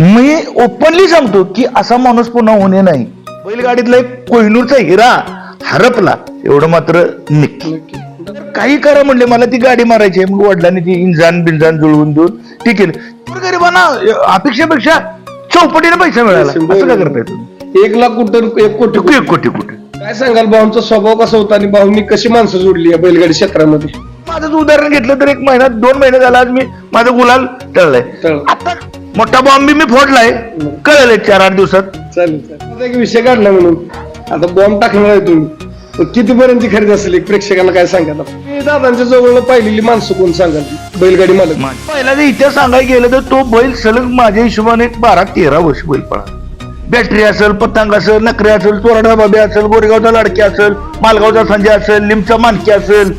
मी openly सांगतो की असा माणूस पुन्हा होणे नाही. बैलगाडीतला एक कोहिनूरचा हिरा हरपला एवढं मात्र तर काही करा म्हणले मला ती गाडी मारायची आहे. मग वडिलांनी ती इंजान बिंजान जुळवून देऊन ती केलं. तर गरिबांना अपेक्षेपेक्षा चौपटीने पैसा मिळाला. असं का करताय तुम्ही? एक लाख कुठं एक कोटी कोटी कोटी कोटी काय सांगाल भाऊंचा स्वभाव कसा होता आणि भाऊंनी कशी माणसं जोडली या बैलगाडी क्षेत्रामध्ये? माझं उदाहरण घेतलं तर एक महिना दोन महिने झाला आज मी माझं गुलाल टळलाय टळलं. आता मोठा बॉम्ब मी फोडलाय. कळलं चार आठ दिवसात. चालेल चालेल. आता एक विषय काढला म्हणून. आता बॉम्ब टाकणार आहे तुम्ही. पण कितीपर्यंत खरेदी असेल? एक प्रेक्षकांना काय सांगाल मी दादांच्या जवळ पाहिलेली माणसं कोण सांगाल? बैलगाडी मालक. पहिला जर इतिहास सांगायला गेलं तर तो बैल सलग माझ्या हिशोबाने एक बारा तेरा वर्ष बैल पळा. बॅटरी असेल पतंग असेल नकरे असेल चोराडा बाबे असेल गोरेगावचा लाडके असेल मालगावचा संजय असेल लिमचा मानकी असेल.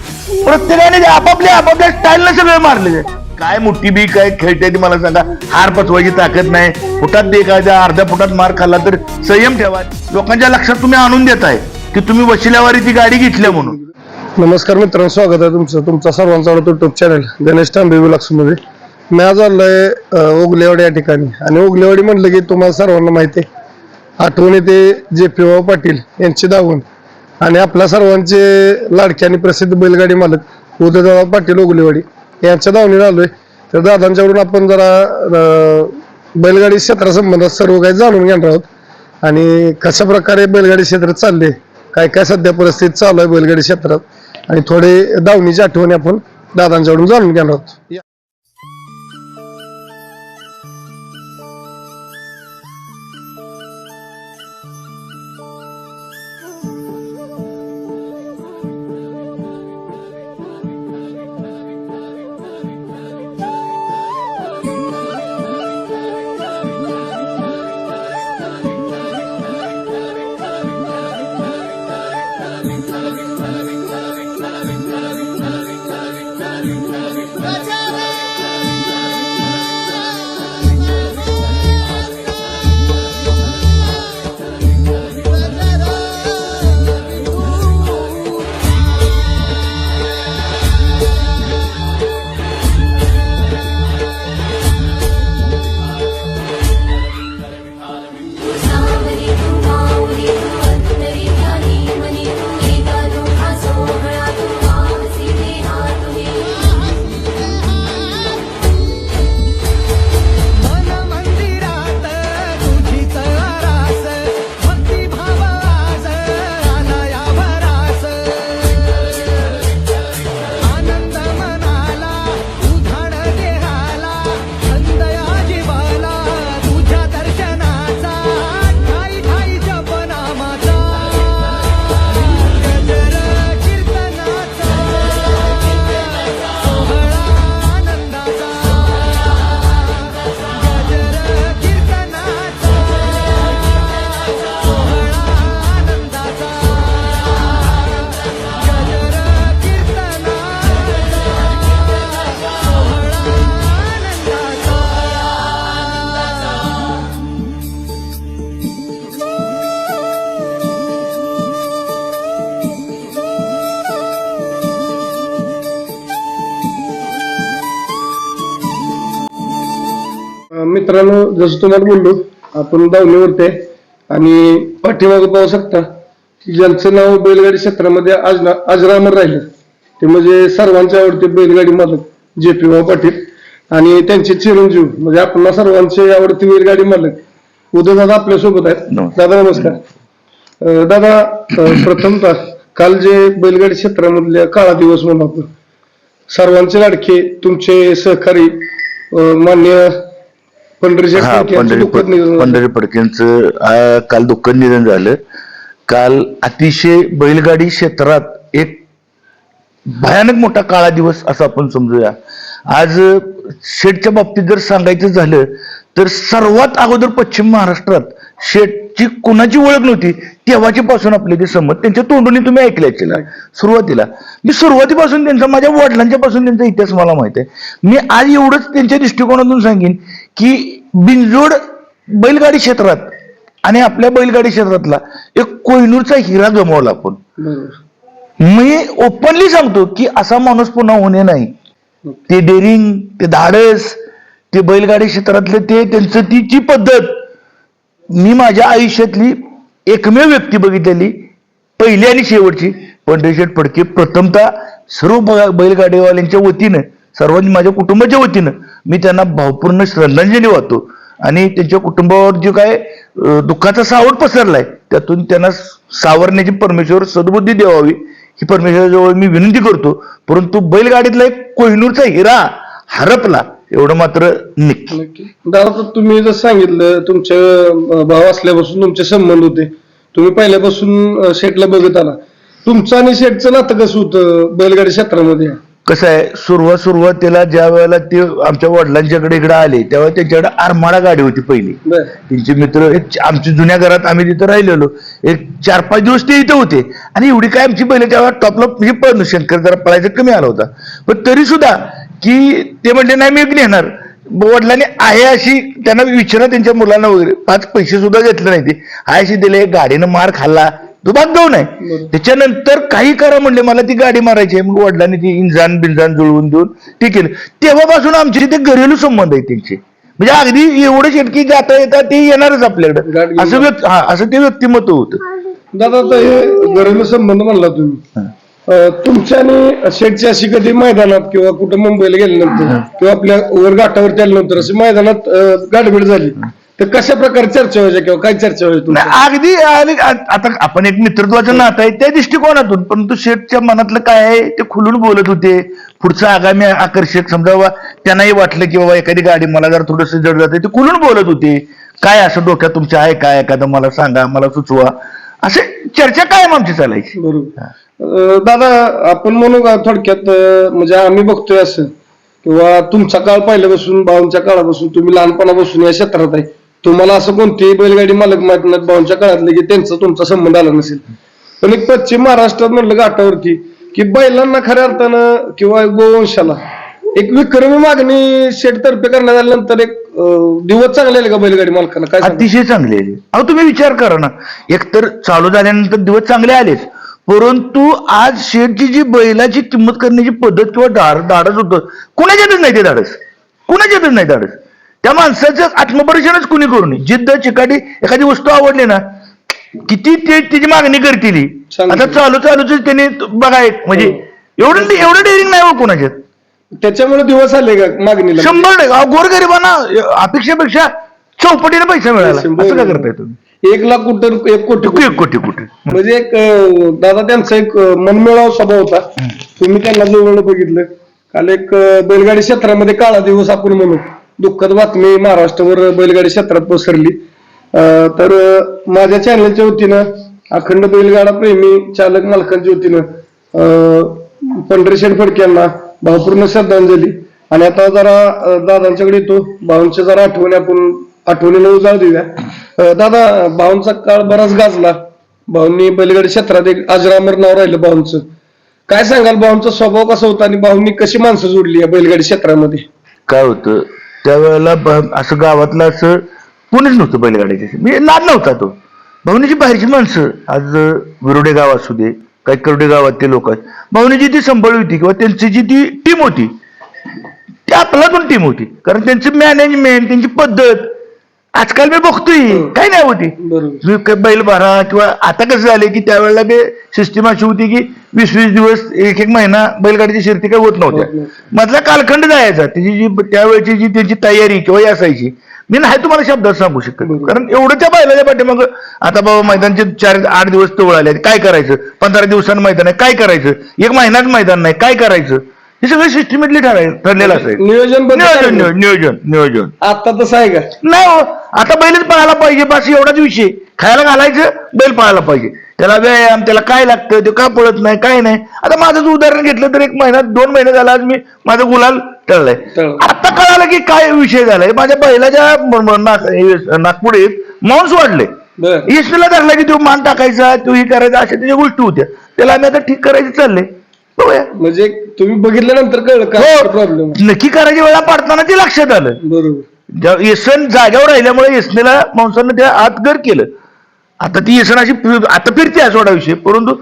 प्रत्येकाने आपापल्या आपापल्या स्टाईलने सगळे मारले काय मोठी बी काय खेळते ती मला सांगा. हार पचवायची ताकद नाही. फुटात बी एखाद्या अर्ध्या फुटात मार खाल्ला तर संयम ठेवा. लोकांच्या लक्षात तुम्ही आणून देताय की तुम्ही वशिल्यावारी ती गाडी घेतल्या म्हणून. नमस्कार मित्रांनो स्वागत आहे तुमचं. तुमचा सर्वांचा आवडतो युट्यूब चॅनल गणेश तांबे मध्ये मी आज आलोय ओगलेवाडी या ठिकाणी. आणि ओगलेवाडी म्हटलं की तुम्हाला सर्वांना माहिती आहे. आठवण येते जे पी पाटील यांची दावण. आणि आपल्या सर्वांचे लाडके आणि प्रसिद्ध बैलगाडी मालक उदयदादा पाटील ओगलेवाडी. यांच्या धावणीला आलोय. तर दादांच्यावरून आपण जरा बैलगाडी क्षेत्रासंबंधात सर्व काही जाणून घेणार आहोत. आणि कशा प्रकारे बैलगाडी क्षेत्र चालले काय काय सध्या परिस्थिती चालू आहे बैलगाडी क्षेत्रात आणि थोडे दावणीची आठवणी आपण दादांच्याकडून जाणून घेणार आहोत. मित्रांनो जसं तुम्हाला बोललो आपण दावणीवरती आहे आणि पाठीमागं पाहू शकता की ज्यांचं नाव बैलगाडी क्षेत्रामध्ये आज अजरामर राहिलं ते म्हणजे सर्वांचे आवडते बैलगाडी मालक जे पी पाटील आणि त्यांचे चिरंजीव म्हणजे आपण सर्वांचे आवडते बैलगाडी मालक उदयदादा आपल्यासोबत आहेत. दादा नमस्कार दादा प्रथमतः काल जे बैलगाडी क्षेत्रामधल्या काळा दिवस म्हणून आपण सर्वांचे लाडके तुमचे सहकारी मान्य हा पंढरी पंढरी फडकेंचं काल दुःखद निधन झालं. काल अतिशय बैलगाडी क्षेत्रात एक भयानक मोठा काळा दिवस असं आपण समजूया. आज शेटच्या बाबतीत जर सांगायचं झालं तर सर्वात अगोदर पश्चिम महाराष्ट्रात शेटची कोणाची ओळख नव्हती तेव्हाची पासून आपले ते संमत त्यांच्या तोंडून तुम्ही ऐकले असेल सुरुवातीला. मी सुरुवातीपासून त्यांचा माझ्या वडिलांच्या पासून त्यांचा इतिहास मला माहीत आहे. मी आज एवढंच त्यांच्या दृष्टिकोनातून सांगेन की बिनजोड बैलगाडी क्षेत्रात आणि आपल्या बैलगाडी क्षेत्रातला एक कोहिनूरचा हिरा गमावला आपण. मी ओपनली सांगतो की असा माणूस पुन्हा होणे नाही. ते डेअरिंग ते धाडस ते बैलगाडी क्षेत्रातले ते त्यांचं ती जी पद्धत मी माझ्या आयुष्यातली एकमेव व्यक्ती बघितलेली पहिली आणि शेवटची पंढरीशेठ फडके प्रथमतः सर्व बैलगाडीवाल्यांच्या वतीनं सर्वांनी माझ्या कुटुंबाच्या वतीनं मी त्यांना भावपूर्ण श्रद्धांजली वाहतो. आणि त्यांच्या कुटुंबावर जे काय दुःखाचा सावट पसरलाय त्यातून त्यांना सावरण्याची परमेश्वर सद्बुद्धी देवावी ही परमेश्वराजवळ मी विनंती करतो. परंतु बैलगाडीतला एक कोहिनूरचा हिरा हरपला एवढं मात्र नक्की. दादा तुम्ही जर सांगितलं तुमच्या भाव असल्यापासून तुमचे संबंध होते. तुम्ही पहिल्यापासून शेटला बघत आला. तुमचं आणि शेटचं नातं कसं होतं बैलगाडी क्षेत्रामध्ये? कसं आहे सुरुवात सुरुवातीला ज्या वेळेला ते आमच्या वडिलांच्याकडे इकडे आले तेव्हा त्यांच्याकडे आरमाडा गाडी होती पहिली. त्यांचे मित्र एक आमच्या जुन्या घरात आम्ही तिथं राहिलेलो. एक चार पाच दिवस ते इथं होते. आणि एवढी काय आमची पहिले तेव्हा टॉपला म्हणजे पण शंकर जरा पळायचं कमी आला होता. पण तरी सुद्धा की ते म्हणले नाही मी एक नेणार. वडिलांनी आहे अशी त्यांना विचारा त्यांच्या मुलांना वगैरे. पाच पैसे सुद्धा घेतले नाही ते. आहे अशी दिले गाडीनं मार खाल्ला. तो भाग जाऊ नाही. त्याच्यानंतर काही करा म्हणले मला ती गाडी मारायची आहे. मग वडिलांनी ती इंजान बिंजान जुळवून देऊन ते केलं. तेव्हापासून आमचे ते घरेलू संबंध आहे त्यांचे. म्हणजे अगदी एवढे शेटकी जाता येतात ते येणारच आपल्याकडे. असं व्यक्ती हा असं ते व्यक्तिमत्व होतं. दादा आता हे घरेलू संबंध म्हणला तुम्ही. अं, तुमच्या आणि अशी कधी मैदानात किंवा कुठं मुंबईला गेल्यानंतर किंवा आपल्या वर घाटावरती आल्यानंतर अशी मैदानात अं, गाठभेट झाली. तर कशा प्रकारे चर्चा व्हायच्या किंवा काय चर्चा व्हायची? नाही, अगदी आता आपण एक मित्रत्वाचं नातं आहे त्या दृष्टिकोनातून परंतु शेठच्या मनातलं काय आहे ते खुलून बोलत होते. पुढचं आगामी आकर्षक समजा बा त्यांनाही वाटलं की बाबा एखादी गाडी मला जर थोडस जड जाते ते खुलून बोलत होते. काय असं डोक्यात तुमच्या आहे काय? एखादं मला सांगा मला सुचवा. असे चर्चा कायम आमची चालायची. बरोबर. अं, दादा आपण म्हणू का थोडक्यात अं, म्हणजे आम्ही बघतोय असं किंवा तुमचा काळ पहिल्यापासून भाऊंच्या काळापासून तुम्ही लहानपणापासून या क्षेत्रात आहे. तुम्हाला असं कोणतीही बैलगाडी मालक माहीत नाही भाऊंच्या काळातले की त्यांचा तुमचा संबंध आला नसेल. पण एक पश्चिम महाराष्ट्रात म्हणलं घाटावरती की बैलांना खऱ्या अर्थानं किंवा गोवंशाला एक विक्रमी मागणी शेटतर्फे करण्यात आल्यानंतर एक दिवस चांगले आले का बैलगाडी मालकांना? काय अतिशय चांगले आले. अहो तुम्ही विचार करा ना. एकतर चालू झाल्यानंतर दिवस चांगले आलेच. परंतु आज शेठची जी बैलाची किंमत करण्याची पद्धत किंवा धाड धाडस होतं कुणाच्यातच नाही ते धाडस कुणाच्यातच नाही धाडस त्या माणसाचं आत्मपरीक्षणच कुणी करू नये? जिद्द चिकाटी एखादी वस्तू आवडली ना किती ते त्याची मागणी करतील. आता चालू चालूच त्यांनी बघा एक म्हणजे एवढं एवढं डेअरिंग नाही हो कोणाच्यात. त्याच्यामुळे दिवस आले का मागणीला? शंभर गोरगरिबांना अपेक्षेपेक्षा चौपटीने पैसा मिळाला असं काय करताय तुम्ही? एक लाख कुठं एक कोटी एक कोटी कोटी. म्हणजे एक दादा त्यांचा एक मनमिळाव स्वभाव होता. तुम्ही त्यांना जवळ बघितलं. काल एक बैलगाडी क्षेत्रामध्ये काळा दिवस आपण म्हणू. दुःखद बातमी महाराष्ट्रवर बैलगाडी क्षेत्रात पसरली. तर माझ्या चॅनलच्या वतीनं अखंड बैलगाडा प्रेमी चालक मालकांच्या वतीनं पंढरीशेठ फडके यांना भावपूर्ण श्रद्धांजली. आणि आता जरा दादांच्याकडे येतो. भाऊंच्या जरा आठवणी आपण आठवणीला उजाळ देऊया. दादा भाऊंचा काळ बराच गाजला. भाऊंनी बैलगाडी क्षेत्रात एक अजरामर नाव राहिलं भाऊंचं. काय सांगाल भाऊंचा स्वभाव कसा होता आणि भाऊंनी कशी माणसं जोडली या बैलगाडी क्षेत्रामध्ये? काय होतं त्यावेळेला ब- असं गावातलं असं कोणीच नव्हतं बैलगाड्याचे मी म्हणजे नाद नव्हता तो. भावनीची बाहेरची माणसं. आज अं, विरोडे गाव असू दे काही करडे गावातले लोक आहेत. भावनीची ती संभाळी होती किंवा त्यांची जी ती टीम होती ती आपला पण टीम होती. कारण त्यांची मॅनेजमेंट त्यांची पद्धत आजकाल मी बघतोय. काय नाही होती बैल भरा किंवा आता कसं झाले की त्यावेळेला ते सिस्टीम अशी होती की वीस वीस दिवस एक एक महिना बैलगाडीची शिर्ती काही होत होत नव्हत्या. मधला कालखंड जायचा. त्याची जी त्यावेळेची जी त्यांची तयारी किंवा ही असायची मी नाही तुम्हाला शब्दात सांगू शकत. कारण एवढं त्या बैलाच्या पाठीमाग आता बाबा मैदानचे चार आठ दिवस तवळ आले. काय करायचं? पंधरा दिवसांनी मैदान आहे. काय करायचं? एक महिनाच मैदान नाही. काय करायचं? हे सगळं सिस्टमॅटली ठरलेलं असायचं. नियोजन. नियोजन नियोजन नियोजन. आता तसं आहे का? नाही हो. आता बैलच पळायला पाहिजे बस एवढाच विषय. खायला घालायचं बैल पळायला पाहिजे. त्याला व्यायाम त्याला काय लागतं ते का पळत नाही काय नाही. आता माझंच उदाहरण घेतलं तर एक महिना दोन महिने झाला आज मी माझं गुलाल टळलंय. टळलं. आता कळालं की काय विषय झालाय. माझ्या बैलाच्या नागपुडीत मांस वाढले. इस्टला धरला की तो मान टाकायचा तो हे करायचा अशा त्याच्या गोष्टी होत्या. त्याला आम्ही आता ठीक करायचे चालले बघूया. म्हणजे तुम्ही बघितल्यानंतर कळलं का हो. प्रॉब्लेम नक्की करायची वेळा पडताना ते लक्षात आलं. बरोबर. येसन जाग्यावर राहिल्यामुळे येसनेला माणसानं त्या आत घर केलं. आता ती येसन अशी आता फिरते सोडा विषय. परंतु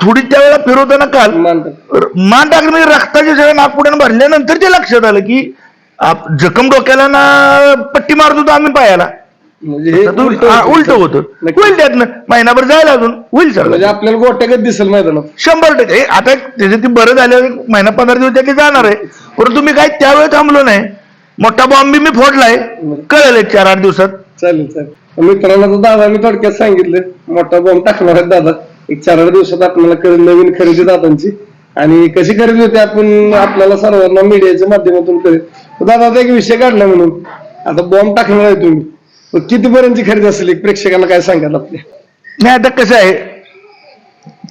थोडी त्यावेळेला फिरवताना काल मान टाकलं म्हणजे रक्ताच्या सगळ्या नागपुड्यानं भरल्यानंतर ते लक्षात आलं की जखम डोक्याला ना पट्टी मारत होतो आम्ही पायाला. म्हणजे उलट होतं. होईल त्यातनं महिनाभर जायला अजून. होईल म्हणजे सगळं आपल्याला गोट्यागत दिसेल मैदानात. शंभर टक्के. आता त्याचे ती बरं झाल्यावर महिना पंधरा दिवस त्याचे जाणार आहे. परंतु मी काय त्यावेळेस थांबलो नाही. मोठा बॉम्ब बी मी फोडलाय. कळेल चार आठ दिवसात. चालेल चालेल. मित्रांना तर दादाने थोडक्यात सांगितलं. मोठा बॉम्ब टाकणार आहेत दादा. एक चार आठ दिवसात आपल्याला कळेल नवीन खरेदी दादांची. आणि कशी खरेदी होते आपण आपल्याला सर्वांना मीडियाच्या माध्यमातून तर दादा आता एक विषय काढला म्हणून. आता बॉम्ब टाकणार आहे तुम्ही. कितीपर्यंतची खरेदी असेल? एक प्रेक्षकांना काय सांगाल आपल्या? नाही आता कसं आहे?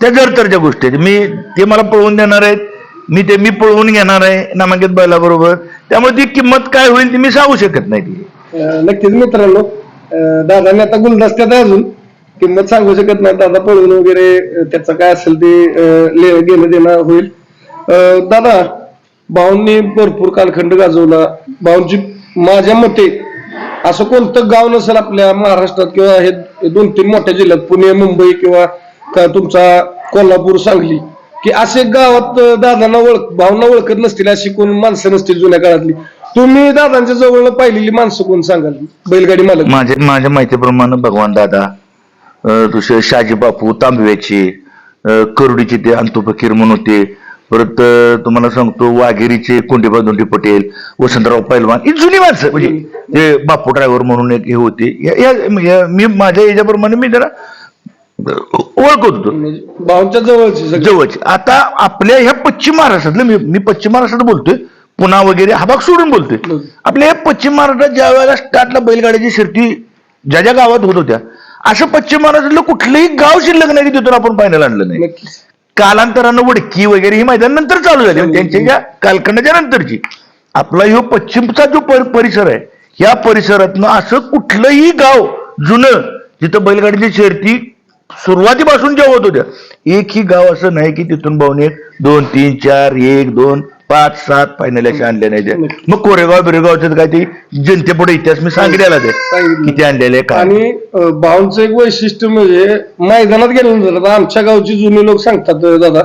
त्या जरतरच्या गोष्टी आहेत. मी ते मला पळवून देणार आहेत. मी ते मी पळवून घेणार आहे नामांकित बैलाबरोबर. त्यामुळे ती किंमत काय होईल ती मी सांगू शकत नाही ती. अं, नक्कीच मित्रांनो अं, दादाने आता गुलदस्त्यात आहे अजून. किंमत सांगू शकत नाही दादा पळून वगैरे अं, त्याचं काय असेल ते अं, ले- घेणं देणं होईल. अं, दादा भाऊंनी भरपूर कालखंड गाजवला. भाऊंची माझ्या मते असं कोणतं गाव नसेल आपल्या महाराष्ट्रात किंवा हे दोन तीन मोठ्या जिल्ह्यात पुणे मुंबई किंवा का तुमचा कोल्हापूर सांगली की असे गावात दादांना ओळख भावना ओळखत नसतील अशी कोण माणसं नसतील जुन्या काळातली. तुम्ही दादांच्या जवळ पाहिलेली माणसं कोण सांगाल? बैलगाडी मालक. माझ्या माझ्या माहितीप्रमाणे भगवान दादा अं, दुसरे शाजी बापू तांबव्याचे अं, करुडीचे ते अंतू फकीर म्हणून होते. परत अं, तुम्हाला सांगतो वाघेरीचे कोंडीबा दोंडी पटेल वसंतराव पैलवान ही जुनी माणसं. म्हणजे ते बापू ड्रायव्हर म्हणून एक हे होते. या- या- या- मी माझ्या याच्याप्रमाणे मी जरा ओळखत. होतो म्हणजे भाऊंच्या जवळची सगळी. जवळचे. आता आपल्या ह्या पश्चिम महाराष्ट्रातलं मी मी पश्चिम महाराष्ट्रात बोलतोय पुणा वगैरे हा भाग सोडून बोलतोय. आपल्या या पश्चिम महाराष्ट्रात ज्या वेळेला स्टार्टला बैलगाड्याची शर्ती ज्या ज्या गावात होत होत्या असं पश्चिम महाराष्ट्रातलं कुठलंही गाव शिल्लक नाही की तिथून आपण फायनल आणलं नाही. कालांतरानं वडकी वगैरे ही मैदान नंतर चालू झाली. म्हणजे त्यांच्या ज्या कालखंडाच्या नंतरची. आपला ह्यो पश्चिमचा जो पर- परिसर आहे या परिसरातनं असं कुठलंही गाव जुनं जिथं बैलगाडीची शर्ती सुरुवातीपासून जेव्हा होत होत्या एकही गाव असं नाही की तिथून भाऊन एक दोन तीन चार एक दोन पाच सात फायनल अशा आणल्या नाही. मग कोरेगाव बिरेगावचं काय ते जनतेपुढे इतिहास मी सांगितलेला. किती आणलेले काय? आणि भाऊंचं एक वैशिष्ट्य म्हणजे मैदानात गेल्यानंतर आमच्या गावची जुनी लोक सांगतात दादा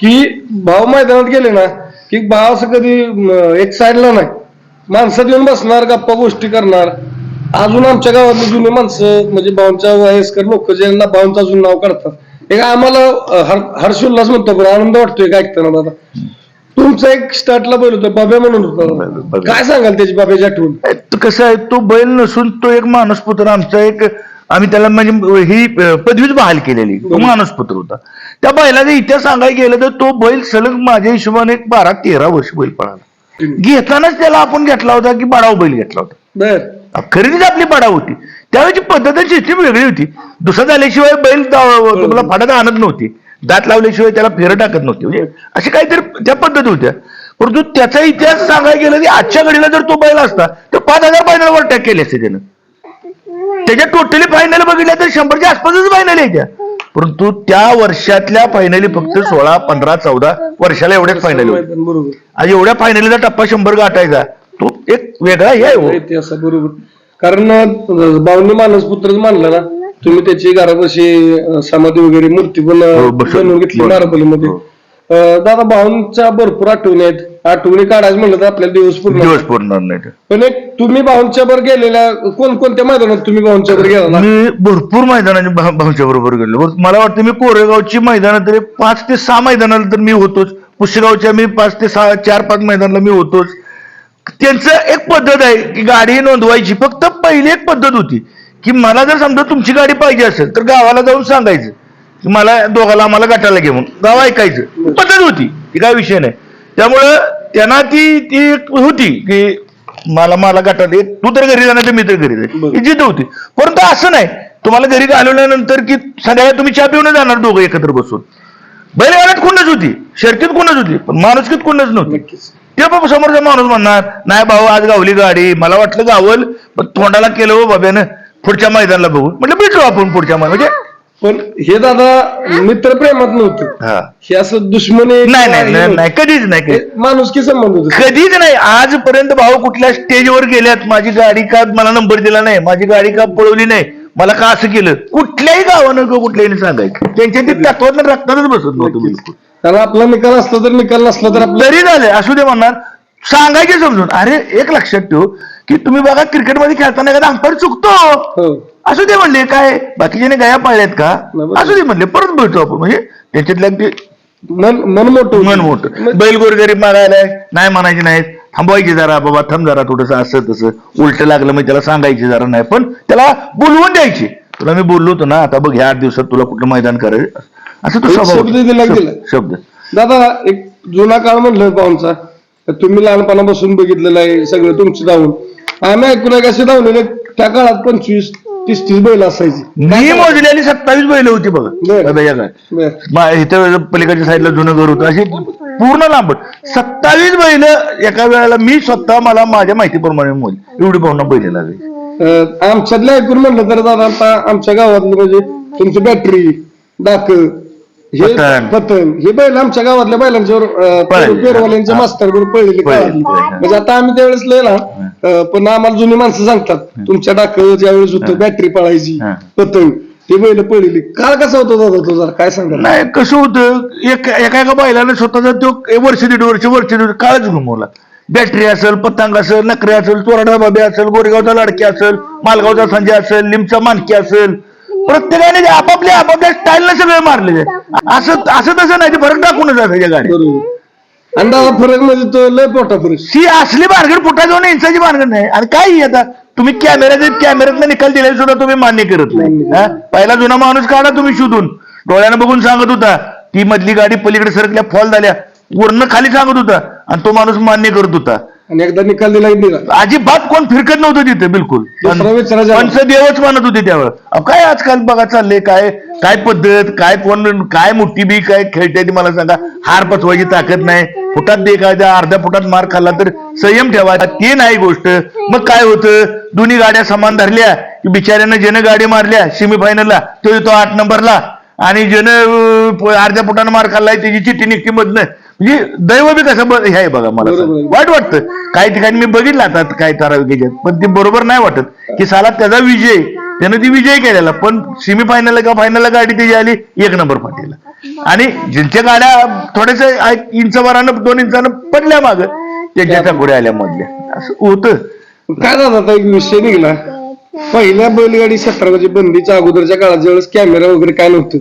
की भाऊ मैदानात गेले ना की भाव असं कधी एक साईडला नाही. माणसात येऊन बसणार गप्पा गोष्टी करणार. अजून आमच्या गावातली जुनी माणसं म्हणजे भाऊंच्या वयस्कर लोक ज्यांना भाऊंचं अजून नाव काढतात. एक आम्हाला हर- हर्षोल्लास म्हणतो पण आनंद वाटतोय काय ऐकताना दादा? तुमचा एक स्टार्टला बैल होता बाब्या म्हणून होता. काय सांगाल त्याची बाब्याची आठवण? तो कसं आहे तो बैल नसून तो एक मानसपुत्र आमचा एक आम्ही त्याला म्हणजे ही पदवीच बहाल केलेली. तो मानसपुत्र होता. त्या बैलाचा इतिहास सांगायला गेलं तर तो बैल सलग माझ्या हिशोबाने एक बारा तेरा वर्ष बैल पळाला. घेतानाच त्याला आपण घेतला होता की बडाव बैल घेतला होता. बर. खरेदीच आपली बडाव होती. त्यावेळेची पद्धत सिस्टीम वेगळी होती. दुसरं झाल्याशिवाय बैल तुम्हाला फाडात आणत नव्हती. दात लावल्याशिवाय त्याला फेरं टाकत नव्हती. म्हणजे अशी काहीतरी त्या पद्धती होत्या. परंतु त्याचा इतिहास सांगायला गेलं की आजच्या घडीला जर तो बैल असता तर पाच हजार फायनलवर टॅक केले असते त्यानं. त्याच्या टोटली फायनल बघितल्या तर शंभरच्या आसपासच फायनल यायच्या परंतु त्या वर्षातल्या फायनली फक्त सोळा पंधरा चौदा वर्षाला एवढ्याच फायनल आज एवढ्या फायनलीचा टप्पा शंभर गाठायचा तो एक वेगळा हे आहे हो. बरोबर कारण अं, बावनी मानस पुत्रच मानला ना तुम्ही त्याची घरापाशी अं, समाधी वगैरे मूर्ती पण अं, हो, बसवली. बनवून घेतली बरोबर. मार्बलमध्ये हो. अं, दादा भाऊंच्या भरपूर आठवणी आहेत आठवणी काढायचं म्हणलं तर आपल्याला दिवस पूर्ण दिवस पुरणार नाही ते. पण एक तुम्ही भाऊंच्या वर गेलेल्या कोणकोणत्या मैदानात तुम्ही भाऊंच्या वर गेला ना मी भरपूर मैदानाच्या भा- भाऊच्या बरोबर गेलो बर- मला वाटतं मी कोरेगावची मैदानात तरी पाच ते सहा मैदानाला तर मी होतोच पुष्यगावच्या मी पाच ते सहा चार पाच मैदानाला मी होतोच त्यांचं एक पद्धत आहे की गाडी नोंदवायची. फक्त पहिली एक पद्धत होती की मला जर समजा तुमची गाडी पाहिजे असेल तर गावाला जाऊन सांगायचं की मला दोघाला आम्हाला गटाला घे म्हणून. गाव ऐकायचं. पद्धत होती. ती काय विषय नाही. त्यामुळं त्यांना ती ती होती की मला मला गटाला ये. तू तर घरी जाणार तर मी तर घरी जाईल. ही जिद्द होती. परंतु असं नाही. तुम्हाला घरी घालवल्यानंतर की संध्याकाळी तुम्ही चहा पिऊन जाणार दोघं एकत्र बसून. बैलगाड्यात कोणच होती. शर्तीत कोणच होती. पण माणुसकीत कोणच नव्हती. ते बाबा समोरचा माणूस म्हणणार नाही भाऊ आज गावली गाडी मला वाटलं गावल पण तोंडाला केलं हो बाब्यानं पुढच्या मैदानाला बघू. म्हटलं भेटू आपण पुढच्या म्हणजे पण हे दादा मित्र प्रेमात नव्हतं. हा. हे असं दुश्मनी नाही नाही नाही नाही कधीच नाही कधीच. माणुसकी संबंध होते. कधीच नाही. आजपर्यंत भाऊ कुठल्या स्टेजवर गेल्यात? माझी गाडी का मला नंबर दिला नाही? माझी गाडी का पळवली नाही? मला का असं केलं? कुठल्याही गावानं किंवा कुठल्याही सांगायचं. त्यांच्या ते तत्वात रक्तातच बसत नव्हतं बिलकुल कारण आपला निकाल असला तर निकाल नसला तर आपलं जरी झालं असू दे म्हणणार. सांगायचे समजून. अरे एक लक्षात ठेव की तुम्ही बघा क्रिकेटमध्ये खेळताना एखादा अंपायर चुकतो. हो. असू दे म्हणले काय? बाकीच्याने गाया पाळल्यात का. असू दे म्हणले परत बोलतो आपण. म्हणजे त्याच्यातल्या ते मन मन मोठं मन मोठं. बैल गरीब मागायलाय नाही म्हणायचे नाहीत. थांबवायचे जरा बाबा थांब जरा थोडस असं तसं उलट लागलं मग त्याला सांगायचे जरा नाही पण त्याला बोलवून द्यायचे. तुला मी बोललो होतो ना आता बघ ह्या आठ दिवसात तुला कुठलं मैदान करायचं? असं तो एक स्वभाव शब्द दिला शब्द- गेला. शब्द. दादा एक जुना काळ म्हणलं पाहुणचा तर तुम्ही लहानपणापासून बघितलेलं आहे सगळं तुमचं धावून आम्ही ऐकून आहे कसे धावलेले त्या काळात पंचवीस तीस तीस बैल असायची. मी मोजलेली सत्तावीस बैल होती बघ. बरं. दादा या काय बरं. मा- इथं पलीकडच्या साईडला जुनं घर होतं अशी पूर्ण लांबट सत्तावीस बैल एका वेळेला मी स्वतः मला माझ्या माहितीप्रमाणे मोज एवढी पाहुणा बैल लागली अं, आमच्यातल्या ऐकून म्हणलं तर दादा आता आमच्या गावातलं म्हणजे तुमची बॅटरी डाक हे पतंग. पतंग हे बैल आमच्या गावातल्या बैलांच्यावर पळाले. पेरवाल्यांच्या हा. मास्तरवर पळलेली पळाले. काळातली. पळाले. म्हणजे आता आम्ही त्यावेळेस लिहिला पण आम्हाला जुनी माणसं सांगतात तुमच्या डाक ज्यावेळेस होतं बॅटरी पळायची हा. पतंग ते बैल पळलेली. काळ कसा होता दादा तो जरा काय सांगा नाही कसं होतं? एक एका एका बैलाने स्वतःचा तो वर्ष दीड वर्ष वर्ष दीड काळच घुमवला. बॅटरी असेल पतंग असेल नखरे असेल चोरडा बाबे असेल गोरेगावचा लाडकी असेल मालगावचा संजय असेल लिमचा मानकी असेल. प्रत्येकाने आपापल्या आपापल्या स्टाईलने सगळे मारले असं असं तसं नाही ते फरक टाकूनच असायच्या गाडी बरोबर. आणि दादा फरक म्हणजे तो लय पोटा फरक. ही असली भानगड फुटा जाऊन इंचाची भानगड नाही. आणि काय आता? तुम्ही कॅमेऱ्यात कॅमेऱ्यात निकाल दिलेला सुद्धा तुम्ही मान्य करत नाही. हा? पहिला जुना माणूस काढा तुम्ही शोधून. डोळ्यानं बघून सांगत होता ती मधली गाडी पलीकडे सरकल्या फॉल झाल्या. वरनं खाली सांगत होता आणि तो माणूस मान्य करत होता. आणि एकदा निकाल दिला. निघा अजिबात कोण फिरकत नव्हतं तिथे बिलकुल. पंच देवच मानत होते अहो, काय आजकाल बघा चाललंय काय काय पद्धत काय कोण काय मोठी बी काय खेळते ती मला सांगा. हार पचवायची ताकद नाही. फुटात दे काय अर्ध्या फुटात मार खाल्ला तर संयम ठेवायचा ते नाही गोष्ट. मग काय होतं? दोन्ही गाड्या समान धरल्या. की बिचाऱ्यानं ज्यानं गाडी मारल्या सेमीफायनलला तो येतो आठ नंबरला आणि ज्यानं अर्ध्या फुटानं मार खाल्लाय त्याची चिठ्ठी निघती मधनं. म्हणजे दैव बी कसं ब- हे आहे बघा मला. बरोबर आहे. वाईट वाटतं. काही ठिकाणी मी बघितलं आता काही ठराविक याच्यात पण ते बरोबर नाही वाटत. की साला त्याचा विजय त्यानं ती विजय केलेला. पण सेमी फायनल किंवा फायनलला गाडी त्याची आली एक नंबर पाठीला. आणि ज्यांच्या गाड्या थोडेसे इंचभरानं दोन इंचानं पडल्या माग त्यांच्या पुढे आल्या मधल्या. असं होतं. काय झालं आता? एक विषय निघला. पहिल्या बैलगाडी क्षेत्रामध्ये बंदीच्या अगोदरच्या काळात ज्यावेळेस कॅमेरा वगैरे काय नव्हतं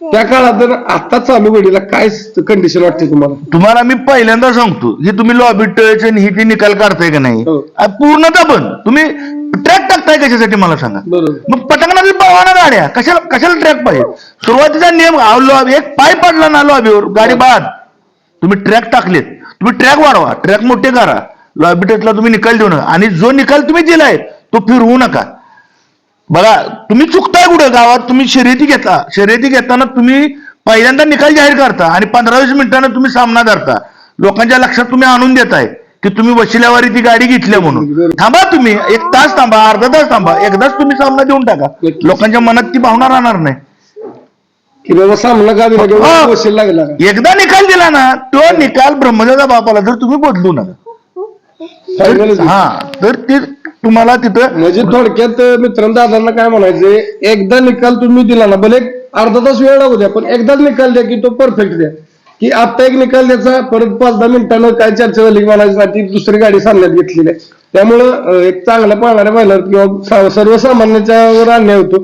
त्या काळात तर आता चालू घडीला काय कंडिशन वाटते तुम्हाला? तुम्हाला मी पहिल्यांदा सांगतो हे तुम्ही लॉबी टच आणि ही ती निकाल काढताय का नाही हो. आ, पूर्णतः बंद. तुम्ही ट्रॅक टाकताय कशासाठी मला सांगा? बरोबर. मग पटकनाची पळवाना गाड्या कशाला कशाला ट्रॅक पाहिजे? सुरुवातीचा नियम लॉबी एक पाय पडला ना लॉबीवर गाडी बाद. तुम्ही ट्रॅक टाकलेत. तुम्ही ट्रॅक वाढवा ट्रॅक मोठे करा. लॉबी टचला तुम्ही निकाल देऊ नका. आणि जो निकाल तुम्ही दिलाय तो फिरवू नका. बघा तुम्ही चुकताय कुठं? गावात तुम्ही शर्यती घेता. शर्यती घेताना तुम्ही पहिल्यांदा निकाल जाहीर करता आणि पंधरा वीस मिनिटांना तुम्ही सामना धरता. लोकांच्या लक्षात तुम्ही आणून देताय की तुम्ही वशिल्यावारी ती गाडी घेतली म्हणून. थांबा तुम्ही. एक तास थांबा अर्धा तास थांबा. एकदाच तुम्ही सामना देऊन टाका. लोकांच्या मनात ती भावना राहणार नाही. की बाबा सामना का दिला? किंवा हो. वशील लागला. का? एकदा निकाल दिला ना तो निकाल ब्रह्मदेवाचा बापाला जर तुम्ही बदलू नका. Final च. हा तर ते तुम्हाला तिथं म्हणजे थोडक्यात मित्रांनो दादांना काय म्हणायचंय एकदा निकाल तुम्ही दिला ना भले एक अर्धा तास वेळ लागू द्या पण एकदाच निकाल द्या की तो परफेक्ट द्या. की आता एक निकाल द्यायचा परत पाच दहा मिनिटानं काय चर्चा झाली म्हणायची ना ती दुसरी गाडी सामन्यात घेतलेली आहे त्यामुळं एक चांगल्या पाहणाऱ्या महिला किंवा सा- सर्वसामान्याच्या वर अन्याय होतो.